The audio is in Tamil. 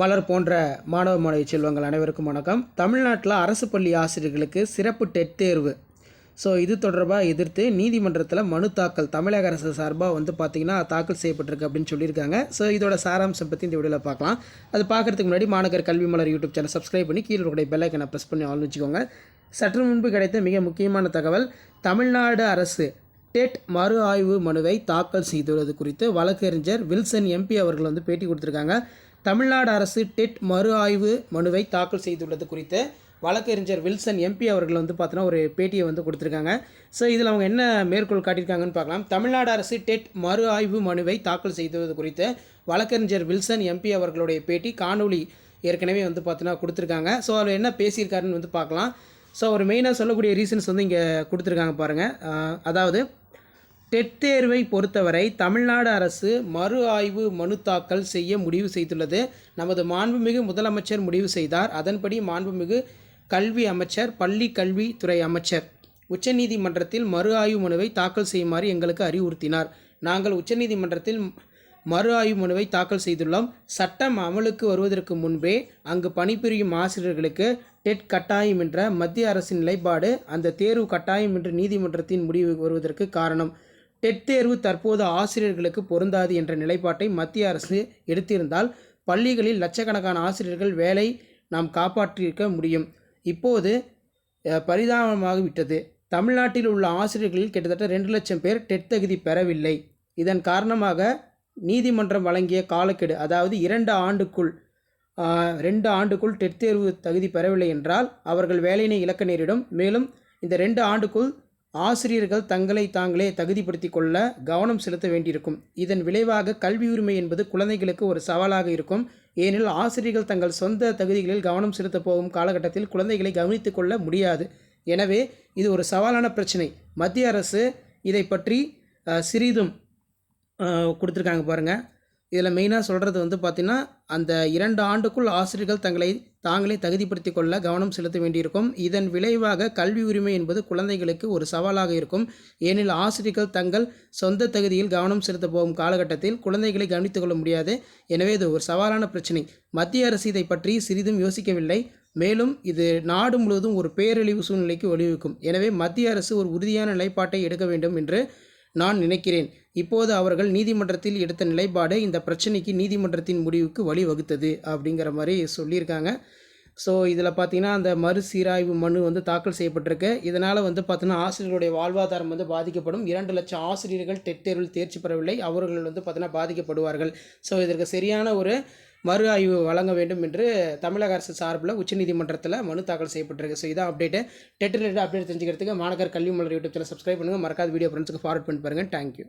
மலர் போன்ற மாணவ மாணவி செல்வங்கள் அனைவருக்கும் வணக்கம். தமிழ்நாட்டில் அரசு பள்ளி ஆசிரியர்களுக்கு சிறப்பு டெட் தேர்வு. ஸோ இது தொடர்பாக எதிர்த்து நீதிமன்றத்தில் மனு தாக்கல் தமிழக அரசு சார்பாக வந்து பார்த்திங்கன்னா தாக்கல் செய்யப்பட்டிருக்கு அப்படின்னு சொல்லியிருக்காங்க. ஸோ இதோட சாராம்சம் பற்றி இந்த வீடியோவில் பார்க்கலாம் அது பார்க்குறதுக்கு முன்னாடி மாநகர் கல்வி மலர் யூடியூப் சேனல் சப்ஸ்கிரைப் பண்ணி கீழே இருக்கக்கூடிய பெல்லைக்கனை ப்ரெஸ் பண்ணி ஆள் வச்சுக்கோங்க. சற்று முன்பு கிடைத்த மிக முக்கியமான தகவல் தமிழ்நாடு அரசு டெட் மறு ஆய்வு மனுவை தாக்கல் செய்துள்ளது குறித்து வழக்கறிஞர் வில்சன் எம்பி அவர்கள் வந்து பேட்டி கொடுத்துருக்காங்க. தமிழ்நாடு அரசு டெட் மறு ஆய்வு மனுவை தாக்கல் செய்துள்ளது குறித்து வழக்கறிஞர் வில்சன் எம்பி அவர்கள் வந்து பார்த்தோன்னா ஒரு பேட்டியை வந்து கொடுத்துருக்காங்க. ஸோ இதில் அவங்க என்ன மேற்கோள் காட்டியிருக்காங்கன்னு பார்க்கலாம். தமிழ்நாடு அரசு டெட் மறு ஆய்வு மனுவை தாக்கல் செய்துள்ளது குறித்து வழக்கறிஞர் வில்சன் எம்பி அவர்களுடைய பேட்டி காணொளி ஏற்கனவே வந்து பார்த்தோன்னா கொடுத்துருக்காங்க. ஸோ அவர் என்ன பேசியிருக்காருன்னு வந்து பார்க்கலாம். ஸோ அவர் மெயினாக சொல்லக்கூடிய ரீசன்ஸ் வந்து இங்கே கொடுத்துருக்காங்க பாருங்கள் அதாவது டெட் தேர்வை பொறுத்தவரை தமிழ்நாடு அரசு மறு ஆய்வு மனு தாக்கல் செய்ய முடிவு செய்துள்ளது. நமது மாண்புமிகு முதலமைச்சர் முடிவு செய்தார். அதன்படி மாண்புமிகு கல்வி அமைச்சர் பள்ளி கல்வித்துறை அமைச்சர் உச்சநீதிமன்றத்தில் மறு ஆய்வு மனுவை தாக்கல் செய்யுமாறு எங்களுக்கு அறிவுறுத்தினார். நாங்கள் உச்சநீதிமன்றத்தில் மறு ஆய்வு மனுவை தாக்கல் செய்துள்ளோம். சட்டம் அமலுக்கு வருவதற்கு முன்பே அங்கு பணிபுரியும் ஆசிரியர்களுக்கு டெட் கட்டாயம் என்ற மத்திய அரசின் நிலைப்பாடு அந்த தேர்வு கட்டாயம் என்று நீதிமன்றத்தின் முடிவு வருவதற்கு காரணம். டெட் தேர்வு தற்போது ஆசிரியர்களுக்கு பொருந்தாது என்ற நிலைப்பாட்டை மத்திய அரசு எடுத்திருந்தால் பள்ளிகளில் லட்சக்கணக்கான ஆசிரியர்கள் வேலை நாம் காப்பாற்றியிருக்க முடியும். இப்போது பரிதாபமாகிவிட்டது. தமிழ்நாட்டில் உள்ள ஆசிரியர்களில் கிட்டத்தட்ட ரெண்டு லட்சம் பேர் டெட் தகுதி பெறவில்லை. இதன் காரணமாக நீதிமன்றம் வழங்கிய காலக்கெடு அதாவது இரண்டு ஆண்டுக்குள் ரெண்டு ஆண்டுக்குள் டெட் தேர்வு தகுதி பெறவில்லை என்றால் அவர்கள் வேலையினை இழக்க நேரிடும். மேலும் இந்த ரெண்டு ஆண்டுக்குள் ஆசிரியர்கள் தங்களை தாங்களே தகுதிப்படுத்தி கொள்ள கவனம் செலுத்த வேண்டியிருக்கும். இதன் விளைவாக கல்வி உரிமை என்பது குழந்தைகளுக்கு ஒரு சவாலாக இருக்கும். ஏனெனில் ஆசிரியர்கள் தங்கள் சொந்த தகுதிகளில் கவனம் செலுத்தப் போகும் காலகட்டத்தில் குழந்தைகளை கவனித்துக் கொள்ள முடியாது. எனவே இது ஒரு சவாலான பிரச்சனை. மத்திய அரசு இதை பற்றி சிறிதும் கொடுத்துருக்காங்க பாருங்கள் இதில் மெயினாக சொல்கிறது வந்து பார்த்திங்கன்னா அந்த இரண்டு ஆண்டுக்குள் ஆசிரியர்கள் தங்களை தாங்களே தகுதிப்படுத்தி கொள்ள கவனம் செலுத்த வேண்டியிருக்கும். இதன் விளைவாக கல்வி உரிமை என்பது குழந்தைகளுக்கு ஒரு சவாலாக இருக்கும். ஏனில் ஆசிரியர்கள் தங்கள் சொந்த தகுதியில் கவனம் செலுத்த போகும் காலகட்டத்தில் குழந்தைகளை கவனித்துக் கொள்ள முடியாது. எனவே இது ஒரு சவாலான பிரச்சனை. மத்திய அரசு இதை பற்றி சிறிதும் யோசிக்கவில்லை. மேலும் இது நாடு முழுவதும் ஒரு பேரழிவு சூழ்நிலைக்கு வழிவகுக்கும். எனவே மத்திய அரசு ஒரு உறுதியான நிலைப்பாட்டை எடுக்க வேண்டும் என்று நான் நினைக்கிறேன். இப்போது அவர்கள் நீதிமன்றத்தில் எடுத்த நிலைப்பாடு இந்த பிரச்சனைக்கு நீதிமன்றத்தின் முடிவுக்கு வழிவகுத்தது அப்படிங்கிற மாதிரி சொல்லியிருக்காங்க. ஸோ இதில் பார்த்தீங்கன்னா அந்த மறுசீராய்வு மனு வந்து தாக்கல் செய்யப்பட்டிருக்கு. இதனால் வந்து பார்த்தீங்கன்னா ஆசிரியர்களுடைய வாழ்வாதாரம் வந்து பாதிக்கப்படும். இரண்டு லட்சம் ஆசிரியர்கள் டெட் தேர்வில் தேர்ச்சி பெறவில்லை. அவர்கள் வந்து பார்த்தீங்கன்னா பாதிக்கப்படுவார்கள். ஸோ இதற்கு சரியான ஒரு மறு ஆய்வு வழங்க வேண்டும் என்று தமிழக அரசு சார்பில் உச்சநீதிமன்றத்தில் மனு தாக்கல் செய்யப்பட்டிருக்கு. ஸோ இதான் அப்டேட்டு டெட் ரிலேட்டட் அப்டேட் தெரிஞ்சுக்கிறதுக்கு மாநகர் கல்வி மலர் யூடியூப் சேனல் சப்ஸ்கிரைப் பண்ணுங்கள் மறக்காத வீடியோ ஃப்ரெண்ட்ஸுக்கு ஃபார்வர்ட் பண்ணி பாருங்கள் தேங்க்யூ